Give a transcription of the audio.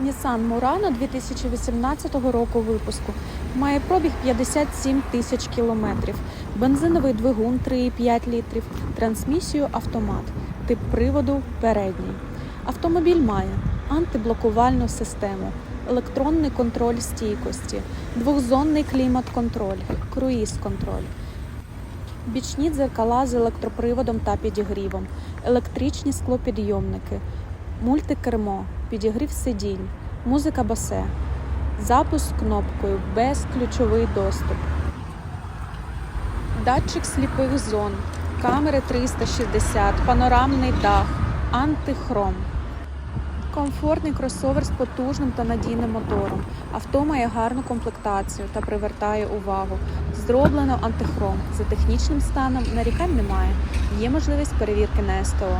Nissan Murano 2018 року випуску. Має пробіг 57 тисяч кілометрів, бензиновий двигун 3,5 літрів, трансмісію автомат, тип приводу передній. Автомобіль має антиблокувальну систему, електронний контроль стійкості, двохзонний клімат-контроль, круїз-контроль, бічні дзеркала з електроприводом та підігрівом, електричні склопідйомники, мультикермо, підігрів сидінь, музика басе, запуск кнопкою, безключовий доступ, датчик сліпих зон, камери 360, панорамний дах, антихром. Комфортний кросовер з потужним та надійним мотором. Авто має гарну комплектацію та привертає увагу. Зроблено антихром. За технічним станом нарікань немає. Є можливість перевірки на СТО.